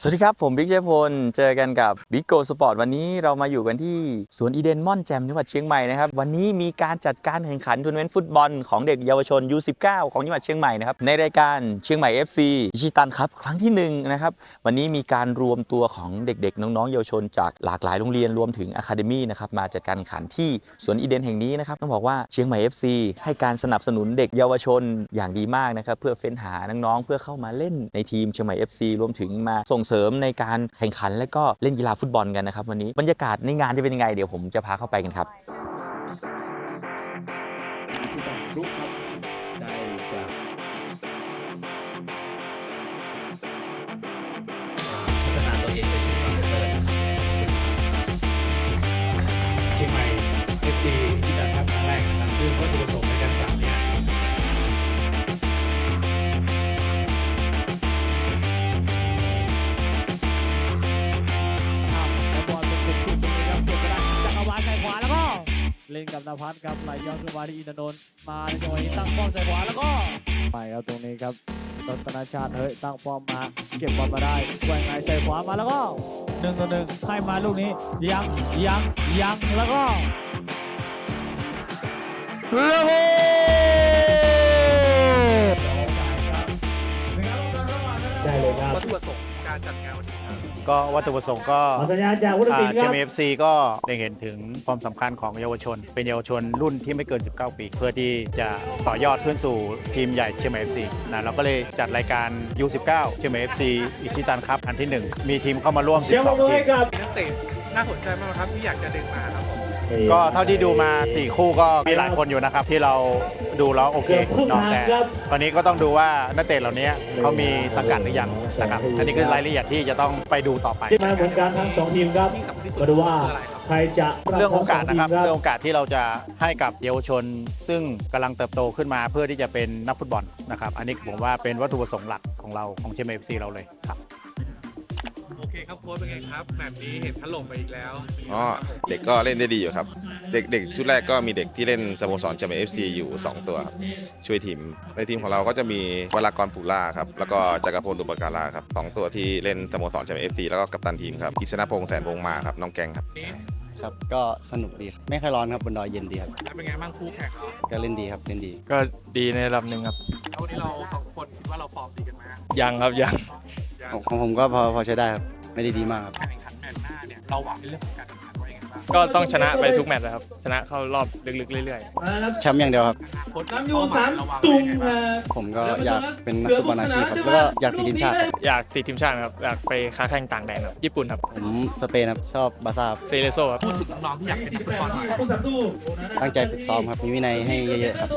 สวัสดีครับ ผมบิ๊กเจพล เจอกันกับบิ๊กโกสปอร์ตวันนี้เรามาอยู่กันที่สวนอีเดนม่อนแจมจังหวัดเชียงใหม่นะครับ วันนี้มีการจัดการแข่งขันทัวร์นาเมนต์ฟุตบอลของเด็กเยาวชน U19 ของจังหวัดเชียงใหม่นะครับ ในรายการเชียงใหม่ FC อิชิตันครับครั้งที่หนึ่งนะครับ วันนี้มีการรวมตัวของเด็กๆ น้องๆ เยาวชน จากหลากหลายโรงเรียนรวมถึงอะคาเดมี่นะครับมาจัดการแข่งขันที่สวนอีเดนแห่งนี้นะครับต้องบอกว่าเชียงใหม่ FC ให้การสนับสนุนเด็กเยาวชนอย่างดีมากนะครับเพื่อเฟ้นหาน้องๆเพื่อเข้ามาเล่นในทีมเชียงใหม่ FC รวมถึงมาส่งเสริมในการแข่งขันและก็เล่นกีฬาฟุตบอลกันนะครับวันนี้บรรยากาศในงานจะเป็นยังไงเดี๋ยวผมจะพาเข้าไปกันครับ นกับนภัสครับไหลย้อนขึ้นมาที่อินทนนท์มาในจังหวะนี้ตั้งป้อมใส่ขวาแล้วก็ไปครับตรงนี้ครับรัตนาชาติเฮ้ยตั้งป้อมมาเก็บบอลมาได้แกว่งไงใส่ขวามาแล้วก็หนึ่งต่อหนึ่งให้มาลูกนี้ยังยังยังแล้วก็แล้วก็ได้เลยครับวัตถุประสงค์การจัดงานวันนี้ครับ ก็วัตถุประสงค์ก็ขอสัญญาณจากวุฒิศิลป์คเจรับมเอฟซีก็ได้เห็นถึงความสำคัญของเยาวชน เป็นเยาวชนรุ่นที่ไม่เกิน 19 ปี เพื่อที่จะต่อยอดขึ้นสู่ทีมใหญ่เชียงใหม่เอฟซีนะเราก็เลยจัดรายการ U19 เชียงใหม่เอฟซีอิชิตันครับอันที่1มีทีมเข้ามาร่วม เชียร์บอล12ด้ทีวยมครับมีนักเตะน่าสนใจมากครับที่อยากจะดึงมาครับผม ก็เท่าที่ดูมา 4 คู่ก็มีหลายคนอยู่นะครับ ที่เราดูแล้วโอเคเกือบครึ่งเนาะทางแต่ครับตอนนี้ก็ต้องดูว่านักเตะเหล่านี้เขามีสังกัดหรือยังนะครับอันนี้คือรายละเอียดที่จะต้องไปดูต่อไปที่มาเหมือนกันทั้งสองทีมครับที่สำคัญที่สุดมาดูว่าคืออะไรครับใครจะเรื่องโอกาสนะครับทั้งสงทีมเรื่องโอกาสที่เราจะให้กับเยาวชน ซึ่งกำลังเติบโตขึ้นมาเพื่อที่จะเป็นนักฟุตบอลนะครับอันนี้ผมว่าเป็นวัตถุประสงค์หลักของเราของเชมเอฟซีเราเลยครับโอเคครับโค้ชเป็นไงครับแบบนี้เห็นถล่มไปอีกแล้วอ๋อเด็กก็เล่นได้ดีอยู่ครับ เด็กเด็กชุดแรกก็มีเด็กที่เล่นสโมสรเชียงใหม่เอฟซีอยู่ 2 ตัวครับช่วยทีมในทีมของเราก็จะมีวรากรปุล่าครับแล้วก็จักรพลดุปการาครับสองตัวที่เล่นสโมสรเชียงใหม่เอฟซีแล้วก็กัปตันทีมครับกิษณพงษ์แสนวงศ์มาครับน้องแกงครับนี้ครับก็สนุกดีครับไม่ค่อยร้อนครับบนดอยเย็นดีครับแล้วเป็นไงบ้างคู่แข่งเราก็เล่นดีครับเล่นดี ก็ดีในระดับหนึ่งครับแล้ววันนี้เราสองคนคิดว่าเราฟอร์มดีกันไหมครับยังครับยังยังของของผมก็พอพอใช้ได้ครับ ไม่ได้ดีมากครับ การแข่งขันแมตช์หน้าเนี่ยเราหวังในเรื่องของการ ก็ต้องชนะไปทุกแมตช์นะครับ ชนะเข้ารอบลึกๆเรื่อยๆแชมป์อย่างเดียวครับโค้ชน้ำยูสามเป้หยเรวางไว้ตุ่มยังไงคบ้างรับผมก็อยากเป็นนักฟุตบอลอาชีพครับ แล้วก็อยากติดทีมชาติครับอยากติดทีมชาติครับ อยากไปค้าแข่งต่างแดนครับ ญี่ปุ่นครับ ผมสเปนครับ ชอบบาร์ซ่าครับเซเลโซครับ พูดถึงน้องๆที่อยากเป็นนักฟุตบอลหน่อยผู้สามตู้ตั้งใจฝึกซ้อมครับ มีวินัยให้เยอะๆครับ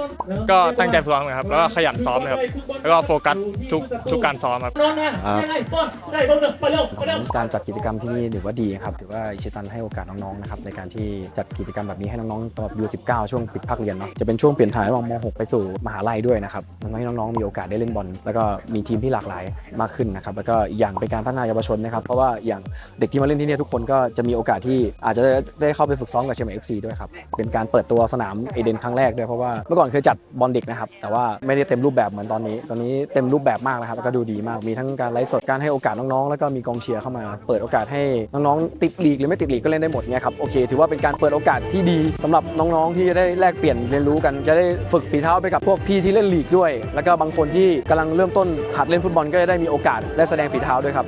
ก็ตั้งใจซ้อมนะครับ แล้วก็ขยันซ้อมนะครับ แล้วก็โฟกัสทุกทุกการซ้อมครับ นอนนะได้บอลได้บอลเร็วไปเร็วไปเร็ว การจัดกิจกรรมที่นี่ถือว่าดีครับ ถือว่าอิชิตันให้โอกาสน้องๆนะครับในการที่จัดกิจกรรมแบบนี้ให้น้องๆตลอดยู19 ช่วงปิดภาคเรียนเนาะจะเป็นช่วงเปลี่ยนถ่ายระหว่างม .6 ไปสู่มหาลัยด้วยนะครับมันทำให้น้องๆมีโอกาสได้เล่นบอลแล้วก็มีทีมที่หลากหลายมากขึ้นนะครับแล้วก็อย่างเป็นการพัฒนาเยาวชนนะครับเพราะว่าอย่างเด็กที่มาเล่นที่นี่ทุกคนก็จะมีโอกาสที่อาจจะได้เข้าไปฝึกซ้อมกับเชียงใหม่ FC ด้วยครับเป็นการเปิดตัวสนามเอเดนครั้งแรกด้วยเพราะว่าเมื่อก่อนเคยจัดบอลเด็กนะครับแต่ว่าไม่ได้เต็มรูปแบบเหมือนตอนนี้ ตอนนี้เต็มรูปแบบมากนะครับแล้วก็ดูดีมากมีทั้งการไลฟ์สดการให้โอกาสน้องๆ แล้วก็มีกองเชียร์เข้ามา เปิดโอกาสให้น้องๆติดลีกหรือไม่ติดลีกก็เล่นได้หมดเนี่ยครับโอเคเค ถือว่าเป็นการเปิดโอกาสที่ดีสำหรับน้องๆที่จะได้แลกเปลี่ยนเรียนรู้กันจะได้ฝึกฝีเท้าไปกับพวกพี่ที่เล่นลีกด้วย แล้วก็บางคนที่กำลังเริ่มต้นหัดเล่นฟุตบอลก็จะได้มีโอกาสและแสดงฝีเท้าด้วยครับ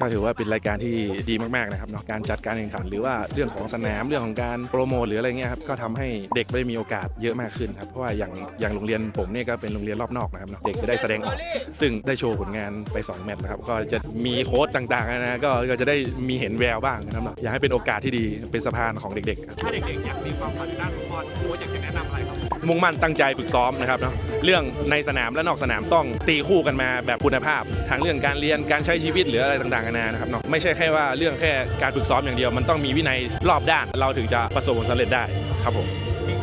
ก็ถือว่าเป็นรายการที่ดีมากๆนะครับเนาะการจัดการแข่งขันหรือว่าเรื่องของสนามเรื่องของการโปรโมทหรืออะไรเงี้ยครับก็ทำให้เด็กได้มีโอกาสเยอะมากขึ้นครับเพราะว่าอย่างอย่างโรงเรียนผมเนี่ยก็เป็นโรงเรียนรอบนอกนะครับเนาะเด็กจะได้แสดงออกซึ่งได้โชว์ผลงานไป2แมตช์นะครับก็จะมีโค้ชต่างๆนะก็ก็จะได้มีเห็นแววบ้างนะครับเนาะอยากให้เป็นโอกาสที่ดีเป็นสะพานของเด็กๆถ้าเด็กๆอยากมีความฝันด้านฟุตบอลโค้ชอยากจะแนะนำอะไรครับ มุ่งมั่นตั้งใจฝึกซ้อมนะครับเนาะเรื่องในสนามและนอกสนามต้องตีคู่กันมาแบบคุณภาพทั้งเรื่องการเรียนการใช้ชีวิตหรืออะไรต่างๆนานานะครับเนาะไม่ใช่แค่ว่าเรื่องแค่การฝึกซ้อมอย่างเดียว มันต้องมีวินัยรอบด้าน เราถึงจะประสบผลสำเร็จได้ครับผมยิน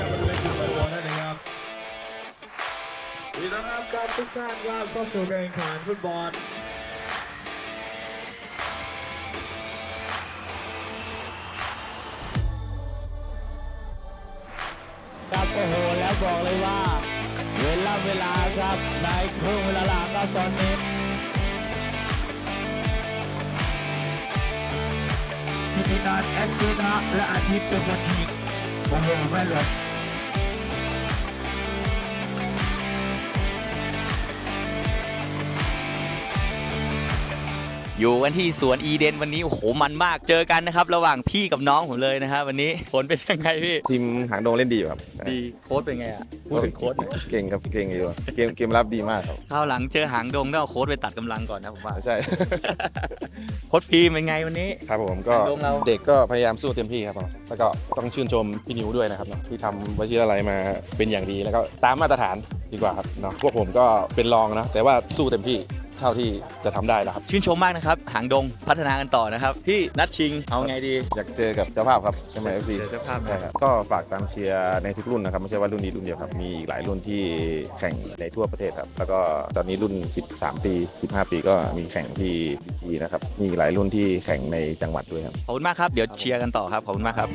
ดีต้อนรับครับทุกท่านครับเข้าสู่การแข่งขันฟุตบอล เวลาครับในครึ่งเวลาหลังก็สตอนนี้ทีนี้นั้นแอสเซนาและอาทิตย์เป็นคนยิงโอ้โหแม่เลย อยู่กันที่สวนอีเดนวันนี้โอ้โหมันมากเจอกันนะครับ ระหว่างพี่กับน้องผมเลยนะครับวันนี้ผลเป็นยังไงพี่ ทีมหางดงเล่นดีอยู่ครับดีโค้ดเป็นไงอะพูดถึงโค้ดหน่อยเก่งครับเก่งอยู่เกมเกมรับดีมากครับคราวหลังเจอหางดงต้องเอาโค้ดไปตัดกำลังก่อนนะผมว่าใช่ โค้ดฟิล์มเป็นไงวันนี้ ครับผมก็หางดงเรา เด็กก็พยายามสู้เต็มที่ครับผมแล้วก็ต้องชื่นชมพี่นิวด้วยนะครับเนาะที่ทำวชิรอะไรมาเป็นอย่างดีแล้วก็ตามมาตรฐานดีกว่าครับเนาะพวกผมก็เป็นรองนะแต่ว่าสู้เต็มที่ เท่าที่จะทำได้แล้วครับ ชื่นชมมากนะครับ หางดงพัฒนากันต่อนะครับ พี่นัดชิงเอาไงดี อยากเจอกับเจ้าภาพครับใช่ไหม FC เจอเจ้าภาพนะใช่ครับก็ฝากตามเชียร์ในทุกรุ่นนะครับไม่ใช่ว่ารุ่นนี้รุ่นเดียวครับมีอีกหลายรุ่นที่แข่งในทั่วประเทศครับแล้วก็ตอนนี้รุ่น 13 ปี 15 ปีก็มีแข่งที่ดีจีนะครับมีอีกหลายรุ่นที่แข่งในจังหวัดด้วยครับ ขอบคุณมากครับ เดี๋ยวเชียร์กันต่อครับ ขอบคุณมากครับ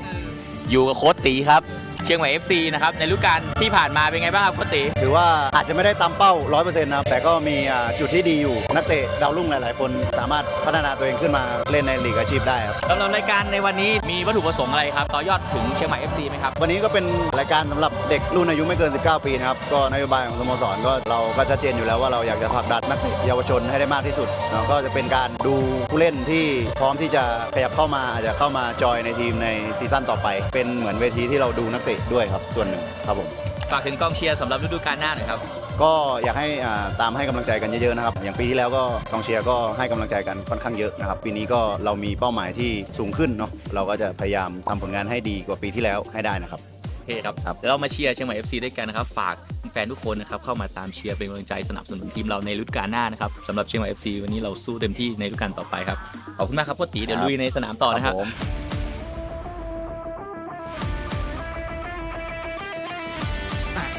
อยู่กับโค้ดตีครับ เชียงใหม่ FC นะครับในฤดูกาลที่ผ่านมาเป็นไงบ้างครับโค้ดตีถือว่าอาจจะไม่ได้ตามเป้า 100%นะครับแต่ก็มีอ่าจุดที่ดีอยู่ นักเตะดาวรุ่งหลาย ๆ คนสามารถพัฒนาตัวเองขึ้นมาเล่นในลีกอาชีพได้ครับ สำหรับรายการในวันนี้มีวัตถุประสงค์อะไรครับต่อยอดถึงเชียงใหม่ FC ไหมครับ วันนี้ก็เป็นรายการสำหรับเด็กรุ่นอายุไม่เกิน 19 ปีนะครับ ก็นโยบายของสโมสรก็เราก็ชัดเจนอยู่แล้วว่าเราอยากจะผลักดันนักเตะเยาวชนให้ได้มากที่สุดเนาะก็จะเป็นการดูผู้เล่นที่พร้อมที่จะขยับเข้ามาอาจจะเข้ามาจอยในทีมในซีซั่นต่อไป เป็นเหมือนเวทีที่เราดูนักเตะด้วยครับส่วนหนึ่งครับผม ฝากถึงกองเชียร์สำหรับฤดูกาลหน้าหน่อยครับ ก็อยากให้อ่าตามให้กำลังใจกันเยอะๆนะครับ อย่างปีที่แล้วก็กองเชียร์ก็ให้กำลังใจกันค่อนข้างเยอะนะครับ ปีนี้ก็เรามีเป้าหมายที่สูงขึ้นเนาะเราก็จะพยายามทำผลงานให้ดีกว่าปีที่แล้วให้ได้นะครับ โอเคครับเดี๋ยวเรามาเชียร์เชียงใหม่ FC ด้วยกันนะครับ ฝากแฟนทุกคนนะครับเข้ามาตามเชียร์เป็นกำลังใจสนับสนุนทีมเราในฤดูกาลหน้านะครับสำหรับเชียงใหม่ FC วันนี้เราสู้เต็มที่ในฤดูกาลต่อไปครับ ขอบคุณมากครับโค้ชตีเดี๋ยวลุยในสนามต่อนะครับ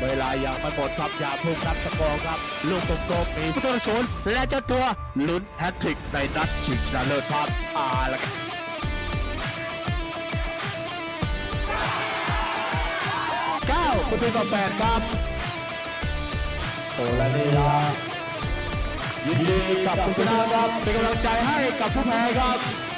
เวลายังไม่หมดครับอย่าเพุ่งนับสกอร์ครับ ลูกกลมๆมีพุทธศูนย์และเจ้าตัวลุ้นแฮตทริกในนัดชิงชนะเลิศครับอ่าละครับเก้าประตูต่อแปดครับโอลาเนลายินดีกับผู้ชนะครับเป็นกำลังใจให้กับผู้แพ้ครับ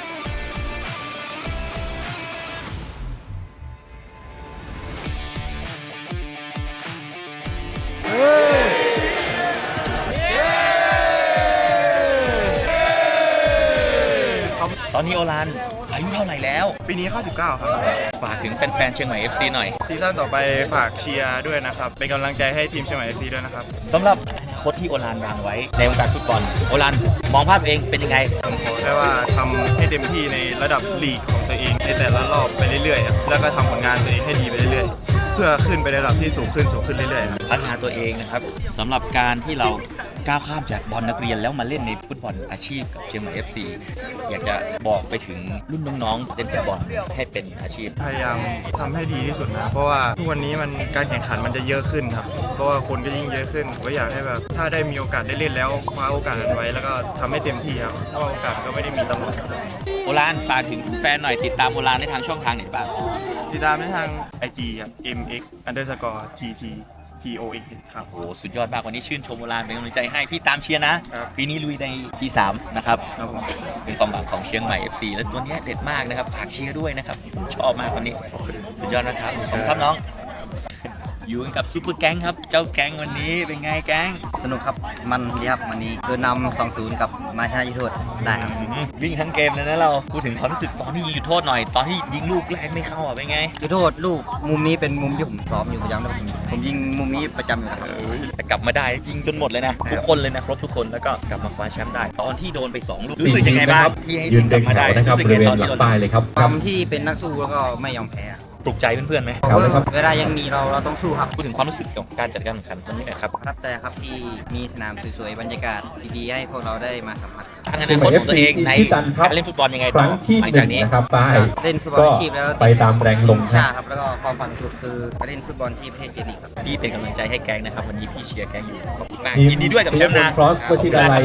ตอนนี้โอลานอายุเท่าไหร่แล้ว ปีนี้เข้า19 ครับ ฝากถึงแฟนๆเชียงใหม่ FC หน่อยซีซั่นต่อไปฝากเชียร์ด้วยนะครับ เป็นกำลังใจให้ทีมเชียงใหม่ FC ด้วยนะครับ สำหรับอนาคตที่โอลานวางไว้ ในวงการฟุตบอลโอลานมองภาพตัวเองเป็นยังไง ผมขอแค่ว่าทำให้เต็มที่ในระดับลีกของตัวเองในแต่ละรอบไปเรื่อยๆครับแล้วก็ทำผลงานตัวเองให้ดีไปเรื่อยๆ เพื่อขึ้นไปในระดับที่สูงขึ้นสูงขึ้นเรื่อยๆครับพัฒนาตัวเองนะครับสำหรับการที่เราก้าวข้ามจากบอลนักเรียนแล้วมาเล่นในฟุตบอลอาชีพกับเชียงใหม่ FC อยากจะบอกไปถึงรุ่นน้องๆเล่นฟุตบอลให้เป็นอาชีพ พยายามทำให้ดีที่สุดนะเพราะว่าทุกวันนี้มันการแข่งขันมันจะเยอะขึ้นครับเพราะว่าคนก็ยิ่งเยอะขึ้นผมก็อยากให้แบบถ้าได้มีโอกาสได้เล่นแล้วคว้าโอกาสนั้นไว้แล้วก็ทำให้เต็มที่ครับเพราะว่าโอกาสก็ไม่ได้มีตลอดครับโอลานฝากถึงแฟนหน่อยติดตามโอลานได้ทางช่องทางไหนบ้าง ติดตามได้ทาง IG ครับ mx underscore tt p o x ครับ โอ้โหสุดยอดมากวันนี้ชื่นชมโอลานเป็นกำลังใจให้พี่ตามเชียร์นะ ครับ ปีนี้ลุยในที่ 3 นะครับ ครับผม เป็นความหวังของเชียงใหม่ FC และตัวเนี้ยเด็ดมากนะครับ ฝากเชียร์ด้วยนะครับผมชอบมากวันนี้ สุดยอดนะครับขอบคุณครับน้อง อยู่กันกับซูเปอร์แก๊งครับ เจ้าแก๊งวันนี้เป็นไงแก๊ง สนุกครับ มันดีครับวันนี้โดยนำ2-0กับ มาชนะยุทธโทษได้ครับวิ่งทั้งเกมเลยนะเราพูดถึงความรู้สึกตอนที่ยิงจุดโทษหน่อย ตอนที่ยิงลูกแรกไม่เข้าอะเป็นไงยุทธโทษลูกมุมนี้เป็นมุมที่ผมซ้อมอยู่ประจำแล้วผมผมยิงมุมนี้ประจำอยู่นะครับแต่กลับมาได้ยิงจนหมดเลยนะทุกคนเลยนะครบทุกคนแล้วก็กลับมาคว้าแชมป์ได้ตอนที่โดนไปสองลูกรู้สึกยังไงบ้างที่ให้ทีมกลับมาได้รู้สึกยังไงตอนที่เราความที่เป็นนักสู้แล้วก็ไม่ยอมแพ้อะ ปลุกใจเพื่อนๆไหมเวลายังมีเราเราต้องสู้ครับ พูดถึงความรู้สึกของการจัดการแข่งขันวันนี้หนะครับประทับใจครับที่มีสนามสวยๆ บรรยากาศดีๆ ให้พวกเราได้มาสัมผัส ทางอนาคตของตัวเองในการเล่นฟุตบอลยังไงต่อหลังจากนี้เล่นฟุตบอลอาชีพแล้วไปตามแรงลงชาติครับ แล้วก็ความฝันสุดคือไปเล่นฟุตบอลที่ประเทศเจลีกครับ พี่เป็นกำลังใจให้แก๊งนะครับวันนี้พี่เชียร์แก๊งอยู่ขอบคุณมากทีมยินดีด้วยกับแชมป์นะ Cross วชิราลัย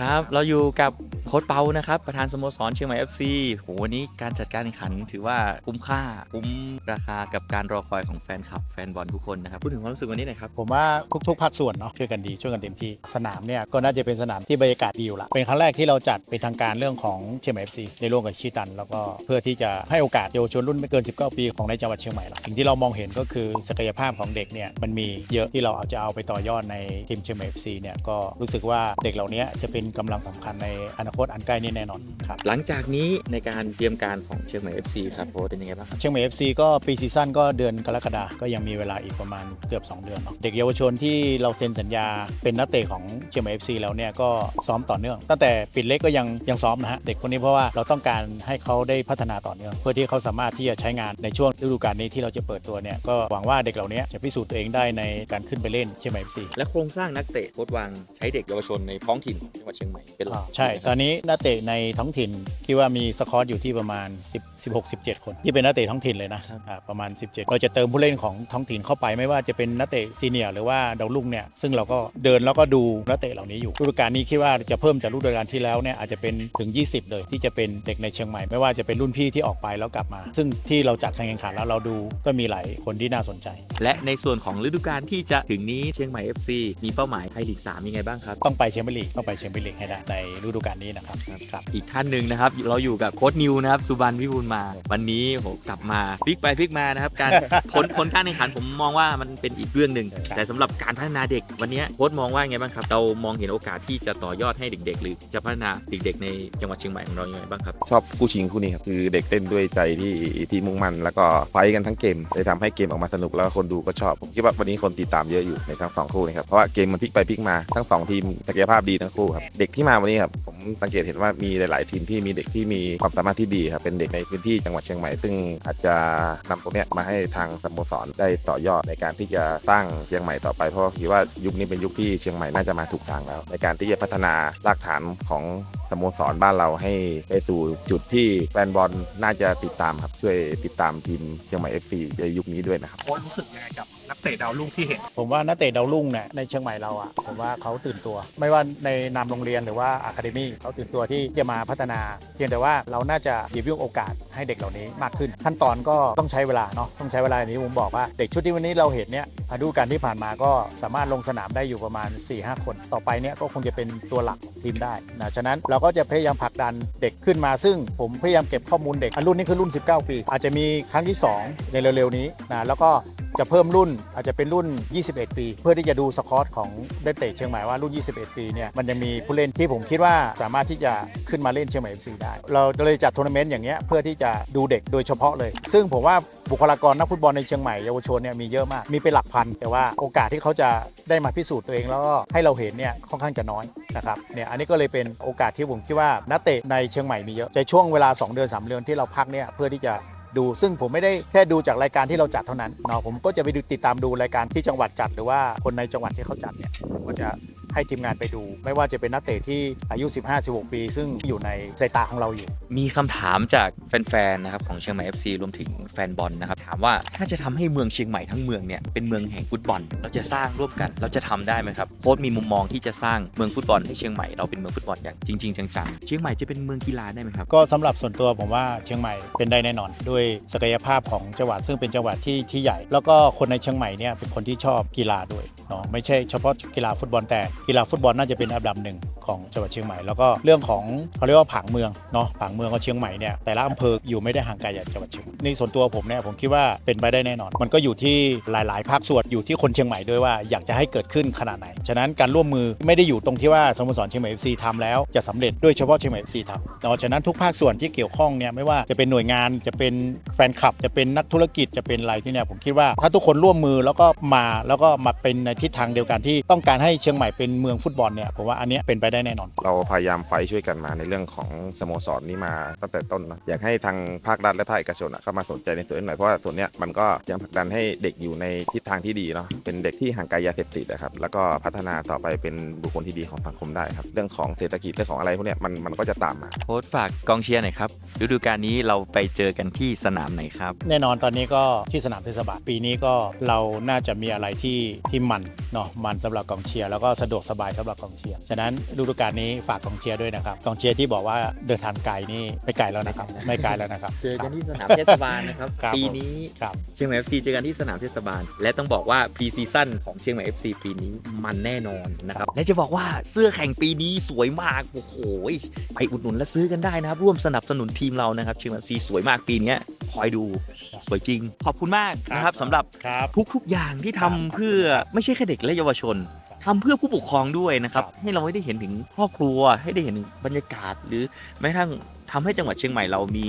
ครับ เราอยู่กับ โค้ชเปานะครับ ประธานสโมสรเชียงใหม่ FC โหวันนี้การจัดการแข่งขันถือว่าคุ้มค่า คุ้มราคากับการรอคอยของแฟนคลับ แฟนบอลทุกคนนะครับ พูดถึงความรู้สึกวันนี้หน่อยครับ ผมว่าทุกๆภาคส่วนเนาะช่วยกันดีช่วยกันเต็มที่ สนามเนี่ยก็น่าจะเป็นสนามที่บรรยากาศดีอยู่ละเป็นครั้งแรกที่เราจัดเป็นทางการเรื่องของเชียงใหม่ FC ในร่วมกับชิตัน แล้วก็เพื่อที่จะให้โอกาสเยาวชนรุ่นไม่เกิน 19 ปีของในจังหวัดเชียงใหม่ละสิ่งที่เรามองเห็นก็คือศักยภาพของเด็กเนี่ยมันมีเยอะที่เราเอาจะเอาไปต่อยอดในทีมเชียงใหม่ FC เนี่ยก็รู้สึกว่าเด็กเหล่านี้จะเป็นกำลังสำคัญในอนาคตอันใกล้นี้แน่นอนครับหลังจากนี้ในการเตรียมการของเชียงใหม่ FC ครับโค้ชเป็นยังไงบ้างครับเชียงใหม่ FC ก็ปีซีซั่นก็เดือนกรกฎาก็ยังมีเวลาอีกประมาณเกือบ 2 เดือนเนาะเด็กเยาวชนที่เราเซ็นสัญญาเป็นนักเตะของเชียงใหม่ FC แล้วเนี่ยก็ซ้อมต่อเนื่อง ตั้งแต่ปิดเล็กก็ยังยังซ้อมนะฮะเด็กคนนี้เพราะว่าเราต้องการให้เขาได้พัฒนาต่อเนื่องเพื่อที่เขาสามารถที่จะใช้งานในช่วงฤดูกาลนี้ที่เราจะเปิดตัวเนี่ยก็หวังว่าเด็กเหล่านี้จะพิสูจน์ตัวเองได้ในการขึ้นไปเล่นเชียงใหม่ FC และโครงสร้างนักเตะโค้ชวางใช้เด็กเยาวชนในท้องถิ่นของจังหวัดเชียงใหม่เป็นหลักใช่ตอนนี้นักเตะในท้องถิ่นคิดว่ามีสกอตอยู่ที่ประมาณ 10 16 17 คน ที่เป็นนักเตะท้องถิ่นเลยนะอ่าประมาณ 17 เราจะเติมผู้เล่นของท้องถิ่นเข้าไปไม่ว่าจะเป็นนักเตะซีเนียร์หรือว่าดาวรุ่งเนี่ยซึ่งเราก็เดินแล้วก็ดูนักเตะเหล่านี้อยู่ฤดูกาลนี้คิดว่าจะเพิ่มจากฤดูกาลที่แล้วเนี่ยอาจจะเป็นถึง 20 เลยที่จะเป็นเด็กในเชียงใหม่ไม่ว่าจะเป็นรุ่นพี่ที่ออกไปแล้วกลับมา ซึ่งที่เราจัดการแข่งขันแล้วเราดูก็มีหลายคนที่น่าสนใจ และในส่วนของฤดูกาลที่จะถึงนี้เชียงใหม่ FC มีเป้าหมายไทยลีก3ยังไงบ้างครับต้องไปแชมเปี้ยนลีกต้องไปแชมเปี้ยนลีกให้ได้ในฤดูกาลนี้นะครับครับ อีกท่านหนึ่งนะครับ เราอยู่กับโค้ชนิวนะครับสุบันวิบูลย์มา วันนี้โหกลับมาพลิกไปพลิกมานะครับ การ ผลผลการแข่งขันผมมองว่ามันเป็นอีกเรื่องหนึ่งครับแต่สำหรับการพัฒนาเด็กวันนี้โค้ชมองว่าไงบ้างครับ เรามองเห็นโอกาสที่จะต่อยอดให้เด็ก ๆ หรือจะพัฒนาเด็ก ๆ ในจังหวัดเชียงใหม่ของเรายังไงบ้างครับชอบคู่ชิงคู่นี้ครับคือเด็กเล่นด้วยใจที่ที่มุ่งมั่นแล้วก็ไฟท์กันทั้งเกมเลยทำให้เกมออกมาสนุกแล้วก็คนดูก็ชอบผมคิดว่าวันนี้คนติดตามเยอะอยู่ในทั้งสองคู่นะครับเพราะว่าเกมมันพลิกไปพลิกมาทั้งสองทีมศักยภาพดีทั้งคู่ครับเด็กที่มาวันนี้ครับผมสังเกตเห็นว่ามีหลาย ๆ ทีมที่มีเด็กที่มีความสามารถที่ดีครับเป็นเด็กในพื้นที่จังหวัดเชียงใหม่ ซึ่งอาจจะนำตรงนี้มาให้ทางสโมสรได้ต่อยอดในการที่จะสร้างเชียงใหม่ต่อไปเพราะคิดว่ายุคนี้เป็นยุคที่เชียงใหม่น่าจะมาถูกทางแล้ว ในการที่จะพัฒนารากฐานของสโมสรบ้านเราให้ไปสู่จุดที่แฟนบอลน่าจะติดตามครับช่วยติดตามทีมเชียงใหม่ FC ในยุคนี้ด้วยนะครับโค้ชรู้สึกยังไงกับ นักเตะดาวรุ่งที่เห็น ผมว่านักเตะดาวรุ่งเนี่ยในเชียงใหม่เราอะผมว่าเขาตื่นตัว ไม่ว่าในนามโรงเรียนหรือว่าอะคาเดมี่เขาตื่นตัวที่จะมาพัฒนา เพียงแต่ว่าเราน่าจะหยิบยื่นโอกาสให้เด็กเหล่านี้มากขึ้น ขั้นตอนก็ต้องใช้เวลาเนาะต้องใช้เวลาอย่างนี้ผมบอกว่าเด็กชุดที่วันนี้เราเห็นเนี่ยฤดูกาลที่ผ่านมาก็สามารถลงสนามได้อยู่ประมาณ 4-5 คน ต่อไปเนี่ยก็คงจะเป็นตัวหลักของทีมได้นะฉะนั้นเราก็จะพยายามผลักดันเด็กขึ้นมา ซึ่งผมพยายามเก็บข้อมูลเด็กอันรุ่นนี้คือรุ่น 19 ปี อาจจะมีครั้งที่ 2 ในเร็วๆนี้นะแล้วก็ จะเพิ่มรุ่นอาจจะเป็นรุ่น 21 ปี เพื่อที่จะดูสกอตของได้เตะเชียงใหม่ว่ารุ่น 21 ปีเนี่ยมันยังมีผู้เล่นที่ผมคิดว่าสามารถที่จะขึ้นมาเล่นเชียงใหม่ FC ได้ เราเลยจัดทัวร์นาเมนต์อย่างเงี้ยเพื่อที่จะดูเด็กโดยเฉพาะเลย ซึ่งผมว่าบุคลากรนักฟุตบอลในเชียงใหม่เยาวชนเนี่ยมีเยอะมากมีเป็นหลักพัน แต่ว่าโอกาสที่เขาจะได้มาพิสูจน์ตัวเองแล้วก็ให้เราเห็นเนี่ยค่อนข้างจะน้อยนะครับเนี่ยอันนี้ก็เลยเป็นโอกาสที่ผมคิดว่านักเตะในเชียงใหม่มีเยอะในช่วงเวลา 2 เดือน 3 เดือนที่เราพักเนี่ยเพื่อที่จะ ดู ซึ่งผมไม่ได้แค่ดูจากรายการที่เราจัดเท่านั้นเนาะผมก็จะไปดูติดตามดูรายการที่จังหวัดจัดหรือว่าคนในจังหวัดที่เขาจัดเนี่ยผมก็จะ ให้ทีมงานไปดู ไม่ว่าจะเป็นนักเตะที่อายุ 15-16 ปี ซึ่งอยู่ในสายตาของเราอยู่ มีคำถามจากแฟนๆ นะครับของเชียงใหม่ FC รวมถึงแฟนบอลนะครับ ถามว่าถ้าจะทำให้เมืองเชียงใหม่ทั้งเมืองเนี่ยเป็นเมืองแห่งฟุตบอล เราจะสร้างร่วมกัน เราจะทำได้ไหมครับโค้ชมีมุมมองที่จะสร้างเมืองฟุตบอลให้เชียงใหม่เราเป็นเมืองฟุตบอลอย่างจริงๆจังๆเชียงใหม่จะเป็นเมืองกีฬาได้ไหมครับ ก็สำหรับส่วนตัวผมว่าเชียงใหม่เป็นได้แน่นอน ด้วยศักยภาพของจังหวัดซึ่งเป็นจังหวัดที่ที่ใหญ่ แล้วก็คนในเชียงใหม่เนี่ยเป็นคนที่ชอบกีฬาด้วยเนาะไม่ใช่เฉพาะกีฬาฟุตบอลแต่กีฬาฟุตบอลน่าจะเป็นอันดับหนึ่ง ของจังหวัดเชียงใหม่ แล้วก็เรื่องของเขาเรียกว่าผังเมืองเนาะผังเมืองของเชียงใหม่เนี่ยแต่ละอำเภออยู่ไม่ได้ห่างไกลจากจังหวัดเชียงใหม่ในส่วนตัวผมเนี่ยผมคิดว่าเป็นไปได้แน่นอน มันก็อยู่ที่หลาย ๆ ภาคส่วนอยู่ที่คนเชียงใหม่ด้วยว่าอยากจะให้เกิดขึ้นขนาดไหน ฉะนั้นการร่วมมือไม่ได้อยู่ตรงที่ว่าสโมสรเชียงใหม่ FC ทำแล้วจะสำเร็จด้วยเฉพาะเชียงใหม่ FC ทำเนาะฉะนั้นทุกภาคส่วนที่เกี่ยวข้องเนี่ยไม่ว่าจะเป็นหน่วยงานจะเป็นแฟนคลับ จะเป็นนักธุรกิจจะเป็นอะไรที่เนี่ยผมคิดว่าถ้าทุกคนร่วมมือแล้วก็มาแล้วก็มาเป็นในทิศทางเดียวกันที่ต้องการให้เชียงใหม่เป็นเมืองฟุตบอลเนี่ยผมว่าอันนี้เป็นไปได้แน่นอน เราพยายามไฟท์ช่วยกันมาในเรื่องของสโมสรนี้มาตั้งแต่ต้นนะอยากให้ทางภาครัฐและภาคเอกชนอะเข้ามาสนใจในส่วนนี้หน่อยเพราะว่าส่วนเนี้ยมันก็ยังผลักดันให้เด็กอยู่ในทิศทางที่ดีเนาะเป็นเด็กที่ห่างไกลยาเสพติดนะครับแล้วก็พัฒนาต่อไปเป็นบุคคลที่ดีของสังคมได้ครับเรื่องของเศรษฐกิจเรื่องของอะไรพวกเนี้ยมันมันก็จะตามมา โค้ชฝากกองเชียร์หน่อยครับฤดูกาลนี้เราไปเจอกันที่สนามไหนครับ แน่นอนตอนนี้ก็ที่สนามเทศบาลปีนี้ก็เราน่าจะมีอะไรที่ที่มันเนาะมันสำหรับกองเชียร์แล้วก็สะดวกสบายสำหรับกองเชียร์ฉะนั้นฤดูกาลนี้ฝากกองเชียร์ด้วยนะครับกองเชียร์ที่บอกว่าเดินทางไกลนี่ไม่ไกลแล้วนะครับ ไม่ไกลแล้วนะครับ เจอกันที่สนามเทศบาลนะครับ ครับปีผมนี้ครับ เชียงใหม่ FC เจอกันที่สนามเทศบาล และต้องบอกว่าพรีซีซั่นของเชียงใหม่ FC ปีนี้มันแน่นอนนะครับ และจะบอกว่าเสื้อแข่งปีนี้สวยมากโอ้โหไปอุดหนุนและซื้อกันได้นะครับ ร่วมสนับสนุนทีมเรานะครับเชียงใหม่ FC สวยมากปีเนี้ยคอยดูสวยจริง ขอบคุณมากนะครับสำหรับครับ ทุกๆอย่างที่ทำเพื่อไม่ใช่แค่เด็กและเยาวชน ทำเพื่อผู้ปกครองด้วยนะครับครับ ให้เราได้เห็นถึงครอบครัวให้ได้เห็นถึงบรรยากาศหรือแม้กระทั่ง ทำให้จังหวัดเชียงใหม่เรามี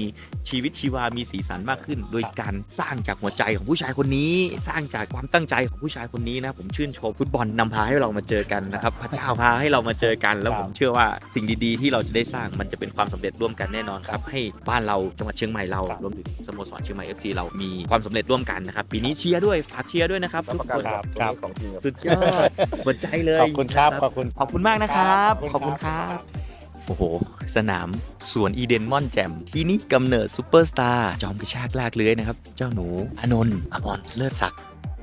ชีวิตชีวา มีสีสันมากขึ้น โดยการสร้างจากหัวใจของผู้ชายคนนี้ สร้างจากความตั้งใจของผู้ชายคนนี้นะ ผมชื่นชมฟุตบอลนำพาให้เรามาเจอกันนะครับ พระเจ้าพาให้เรามาเจอกัน แล้วผมเชื่อว่าสิ่งดีๆ ที่เราจะได้สร้างมันจะเป็นความสำเร็จร่วมกันแน่นอนครับ ให้บ้านเราจังหวัดเชียงใหม่เรา รวมถึงสโมสรเชียงใหม่ FC เรามีความสำเร็จร่วมกันนะครับ ปีนี้เชียร์ด้วย ฝากเชียร์ด้วยนะครับทุกคนครับครับสุดยอดหัวใจเลย ขอบคุณครับ ขอบคุณ ขอบคุณมากนะครับครับขอบคุณครับ โอ้โห สนามสวนอีเดนมอนแจม ที่นี่กำเนิดซูเปอร์สตาร์จอมกระชากลากเลื้อยนะครับ เจ้าหนูอานนท์อมรเลิศศักดิ์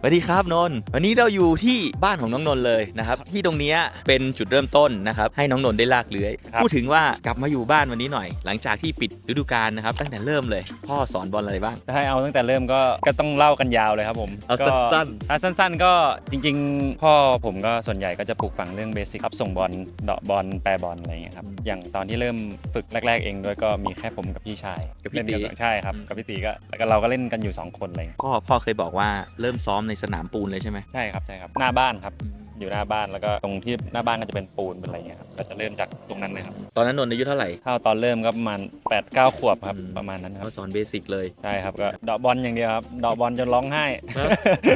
วัสดีครับนนท์วันนี้เราอยู่ที่บ้านของน้องนนท์เลยนะครับ ที่ตรงเนี้ยเป็นจุดเริ่มต้นนะครับ ให้น้องนนท์ได้ลากเลื้อย ครับ พูดถึงว่ากลับมาอยู่บ้านวันนี้หน่อย หลังจากที่ปิดฤดูกาลนะครับ ตั้งแต่เริ่มเลย พ่อสอนบอลอะไรบ้าง ถ้าให้เอาตั้งแต่เริ่มก็ก็ต้องเล่ากันยาวเลยครับผมเอาก็สั้นถ้าสั้นๆ ก็จริงๆ พ่อผมก็ส่วนใหญ่ก็จะปลูกฝังเรื่องเบสิกครับส่งบอลเดาะบอลแปรบอลอะไรอย่างเงี้ยครับอย่างตอนที่เริ่มฝึกแรก ๆ เองด้วยก็มีแค่ผมกับพี่ชายกับพี่เล่นตีนใช่ครับกับพี่ตีก็แล้วก็เราก็เล่นกันอยู่สองคนอะไรอย่างเลยพ่อพ่อเคยบอกว่าเริ่มซ้อมในสนามปูนเลยใช่ไหมใช่ครับใช่ครับหน้าบ้านครับอยู่หน้าบ้านแล้วก็ตรงที่หน้าบ้านก็จะเป็นปูนเป็นอะไรอย่างเงี้ยครับก็จะเริ่มจากตรงนั้นเลยครับตอนนั้นนนท์อายุเท่าไหร่ถ้าตอนเริ่มก็ประมาณ8ปดเก้าขวบครับอืมประมาณนั้นครับเขาสอนเบสิกเลยใช่ครับก็เดาะบอลอย่างเดียวครับเดาะบอลจนร้องไห้ครับ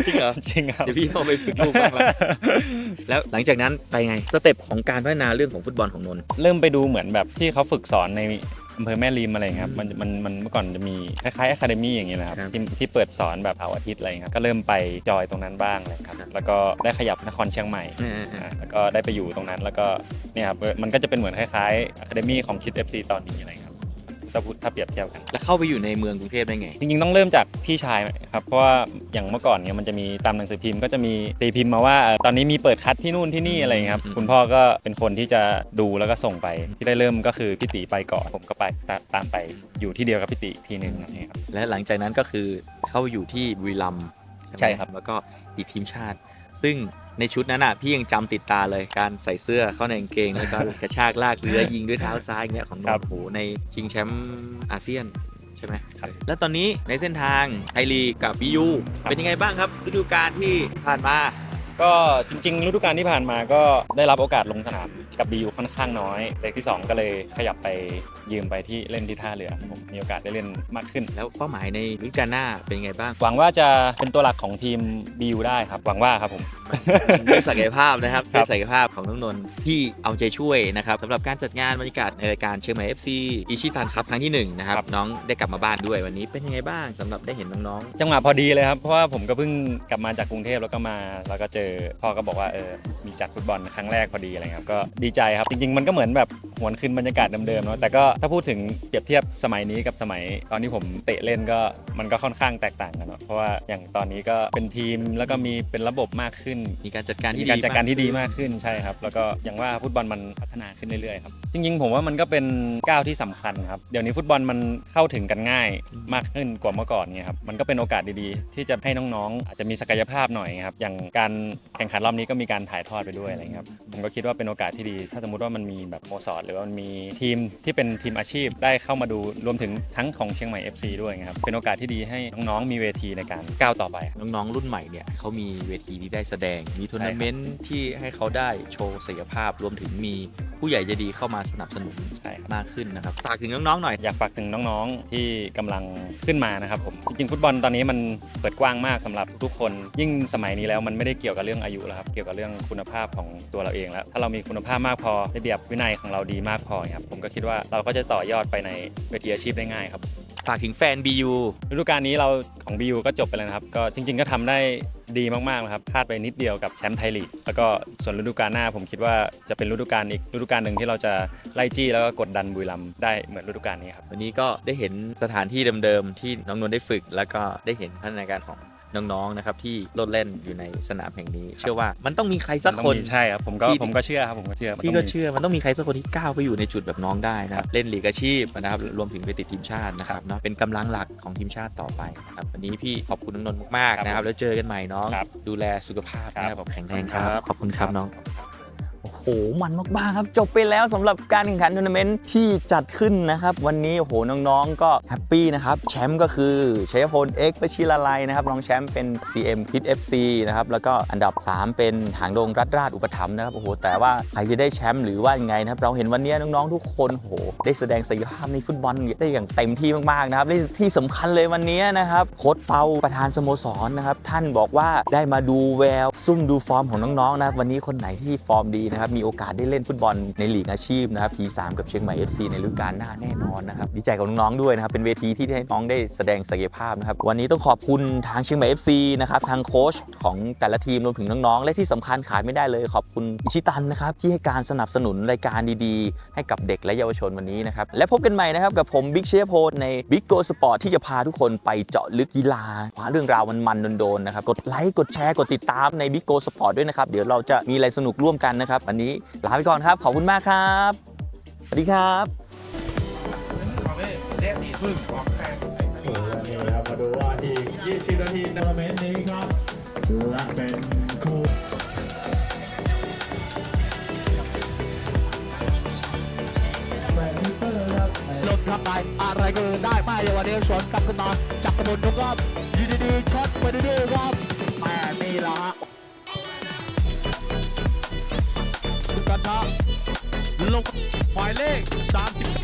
จริงเหรอจริงครับเดี๋ยวพี่เอาไปฝึกลูกบ้างละแล้วหลังจากนั้นไปไงสเต็ปของการพัฒนาเรื่องของฟุตบอลของนนท์เริ่มไปดูเหมือนแบบที่เขาฝึกสอนใน อำเภอแม่ริมอะไรอย่างเงี้ยครับมันมันมันเมื่อก่อนจะมีคล้ายๆอะคาเดมี่อย่างเงี้ยนะครับครับที่ที่เปิดสอนแบบเสาร์อาทิตย์อะไรอย่างเงี้ยครับก็เริ่มไปจอยตรงนั้นบ้างเลยครับครับ แล้วก็ได้ขยับนครเชียงใหม่เออเอออ่าแล้วก็ได้ไปอยู่ตรงนั้นแล้วก็เนี่ยครับมันก็จะเป็นเหมือนคล้ายๆอะคาเดมี่ของคิด FC ตอนนี้อะไรอย่างเงี้ยครับถ้าพูดถ้าเปรียบเทียบกัน แล้วเข้าไปอยู่ในเมืองกรุงเทพได้ไง จริงๆต้องเริ่มจากพี่ชายครับเพราะว่าอย่างเมื่อก่อนเนี่ยมันจะมีตามหนังสือพิมพ์ก็จะมีตีพิมพ์มาว่าเอ่อตอนนี้มีเปิดคัดที่นู่นที่นี่อะไรอย่างเงี้ยครับอืมคุณพ่อก็เป็นคนที่จะดูแล้วก็ส่งไปที่ได้เริ่มก็คือพี่ตีไปก่อนผมก็ไปตาตามไปอยู่ที่เดียวกับพี่ตีอีกทีหนึ่งอะไรอย่างเงี้ยครับ และหลังจากนั้นก็คือเข้าอยู่ที่บุรีรัมย์ไหมใช่ครับ แล้วก็ติดทีมชาติ ซึ่ง ในชุดนั้นอะพี่ยังจำติดตาเลยการใส่เสื้อเข้าในกางเกงแล้วก็กระชากลากเรือยิงด้วยเท้าซ้ายอย่างเงี้ยของนนท์โอ้โหในชิงแชมป์อาเซียนใช่ไหมครับแล้วตอนนี้ในเส้นทางไทยลีกกับบียูเป็นยังไงบ้างครับฤดูกาลที่ผ่านมา ก็จริงๆฤดูกาลที่ผ่านมาก็ได้รับโอกาสลงสนามกับบียูค่อนข้างน้อยเลกที่สองก็เลยขยับไปยืมไปที่เล่นที่ท่าเรือครับผมมีโอกาสได้เล่นมากขึ้น แล้วเป้าหมายในฤดูกาลหน้าเป็นยังไงบ้าง หวังว่าจะเป็นตัวหลักของทีม BU ได้ครับ หวังว่าครับผมด้วยศักยภาพนะครับครัด้วบยศักยภาพของน้องนนท์ที่เอาใจช่วยนะครับสำหรับการจัดงานบรรยากาศในรายการเชียงใหม่ FC อิชิตันครับครั้งที่หนึ่งนะครับครับน้องได้กลับมาบ้านด้วยวันนี้เป็นยังไงบ้างสำหรับได้เห็นน้องจังหวะพอดีเลยครับเพราะว่าผมก็เพิ่งกลับมาจากกรุงเทพแล้วก็มาแล้วก็เจอพ่อก็บอกว่าเออมีจัดฟุตบอลครั้งแรกพอดีอะไรครับก็ดีใจครับจริง ๆ มันก็เหมือนแบบหวนคืนบรรยากาศเดิมๆเนาะแต่ก็ถ้าพูดถึงเปรียบเทียบสมัยนี้กับสมัยตอนที่ผมเตะเล่นก็มันก็ค่อนข้างแตกต่างกันเนาะเพราะว่าอย่างตอนนี้ก็เป็นทีมแล้วก็มีเป็นระบบมากขึ้นๆมีการจัดการมีที่การดีจัดการที่ดีขึ้นมากขึ้นใช่ครับ แล้วก็อย่างว่าฟุตบอลมันพัฒนาขึ้นเรื่อยๆครับจริง ๆ ผมว่ามันก็เป็นก้าวที่สำคัญครับเดี๋ยวนี้ฟุตบอลมันเข้าถึงกันง่ายมากขึ้นกว่าเมื่อก่อนเนี่ยครับมันก็เป็นโอกาสดีๆ ที่จะให้น้องๆ อาจจะมีศักยภาพหน่อยครับอย่างการแข่งขันรอบนี้ก็มีการถ่ายทอดไปด้วยอะไรเงี้ยครับผมก็คิดว่าเป็นโอกาสที่ดี ถ้าสมมติว่ามันมีแบบโมสอดหรือว่ามันมีทีมที่เป็นทีมอาชีพได้เข้ามาดูรวมถึงทั้งของเชียงใหม่ FC ด้วยครับเป็นโอกาสที่ดีให้น้องๆมีเวทีในการก้าวต่อไปน้องๆ รุ่นใหม่เนี่ยเขามีเวทีที่ได้แสดง มีทัวร์นาเมนต์ที่ให้เขาได้โชว์ศักยภาพ รวมถึงมีผู้ใหญ่ใจดีเข้ามาสนับสนุนใช่ครับ มากขึ้นนะครับฝากถึงน้องๆหน่อย อยากฝากถึงน้องๆที่กำลังขึ้นมานะครับผมจริงๆฟุตบอลตอนนี้มันเปิดกว้างมากสำหรับทุกๆคน ยิ่งสมัยนี้แล้วมันไม่ได้เกี่ยวกับเรื่องอายุแล้วครับเกี่ยวกับเรื่องคุณภาพของตัวเราเองแล้วถ้าเรามีคุณภาพมากพอระเบียบวินัยของเราดีมากพอครับผมก็คิดว่าเราก็จะต่อยอดไปในเวทีอาชีพได้ง่ายครับฝากถึงแฟน BU ฤดูกาลนี้เราของ BU ก็จบไปแล้วนะครับ ก็จริง ๆ ก็ทำได้ดีมากๆนะครับพลาดไปนิดเดียวกับแชมป์ไทยลีกแล้วก็ส่วนฤดูกาลหน้าผมคิดว่าจะเป็นฤดูกาลอีกฤดูกาลหนึ่งที่เราจะไล่จี้แล้วก็กดดันบุรีรัมย์ได้เหมือนฤดูกาลนี้ครับวันนี้ก็ได้เห็นสถานที่เดิมๆที่น้องนนท์ได้ฝึก แล้วก็ได้เห็นพัฒนาการของ น้องๆนะครับที่โลดเล่นอยู่ในสนามแห่งนี้ เชื่อว่ามันต้องมีใครสักคน ใช่ครับผมก็ที่ ผมก็เชื่อครับผมก็เชื่อที่ก็เชื่อมันต้องมีใครสักคนที่ก้าวไปอยู่ในจุดแบบน้องได้นะครับเล่นลีกอาชีพนะครับรวมถึงไปติดทีมชาตินะครับเนาะเป็นกำลังหลักของทีมชาติต่อไปนะครับวันนี้พี่ขอบคุณนนท์มากๆนะครับแล้วเจอกันใหม่น้อง ครับดูแลสุขภาพนะครับครับแข็งแรงครับครับ ขอบคุณครับน้องโอ้โห มันมากๆครับ จบไปแล้วสำหรับการแข่งขันทัวร์นาเมนต์ที่จัดขึ้นนะครับ วันนี้โอ้โหน้องๆ ก็แฮปปี้นะครับ แชมป์ก็คือชัยพลเอ็กซ์ชิลาลัยนะครับรองแชมป์เป็น CM พิท FC นะครับแล้วก็อันดับ 3 เป็นหางดงรัฐราชอุปถัมภ์นะครับโอ้โหแต่ว่าใครจะได้แชมป์หรือว่ายังไงนะครับเราเห็นวันนี้น้องๆทุกคนโอ้โหได้แสดงศักยภาพในฟุตบอลได้อย่างเต็มที่มากๆนะครับที่สำคัญเลยวันนี้นะครับโค้ชเปาประธานสโมสรนะครับท่านบอกว่าได้มาดูแววซุ่มดูฟอร์มของน้องๆนะครับวันนี้คนไหนที่ฟอร์มดีนะครับมีโอกาสได้เล่นฟุตบอลในลีกอาชีพนะครับ P3 กับเชียงใหม่ FC ในฤดูกาลหน้าแน่นอนนะครับดีใจกับน้องๆด้วยนะครับเป็นเวทีที่ให้น้องได้แสดงศักยภาพนะครับวันนี้ต้องขอบคุณทางเชียงใหม่ FC นะครับทางโค้ชของแต่ละทีมรวมถึงน้องๆและที่สำคัญขาดไม่ได้เลยขอบคุณอิชิตันนะครับที่ให้การสนับสนุนรายการดีๆ ให้กับเด็กและเยาวชนวันนี้นะครับและพบกันใหม่นะครับกับผมบิ๊กเชฟโพในบิ๊กโกสปอร์ตที่จะพาทุกคนไปเจาะลึกกีฬาคว้าเรื่องราวมันๆโดนๆนะครับกดไลค์กดแชร์กดติดตามในบิ๊กโกสปอร์ตด้วยนะครับเดี๋ยวเราจะมีอะไรสนุกร่วมกันนะครับวันนี้ลาไปก่อนครับ ขอบคุณมากครับ สวัสดีครับมาดูว่าอีก 20 นาทีในทัวร์นาเมนต์นี้ครับและเป็นคู่ลงครับไปอะไรก็ได้ไม่เยาวเดชวนกลับขึ้นมาจับกระบนทุกรอบยืนดีๆช็อตไปดีๆครับแม่นี่ละฮะ กระทะลงหมายเลข30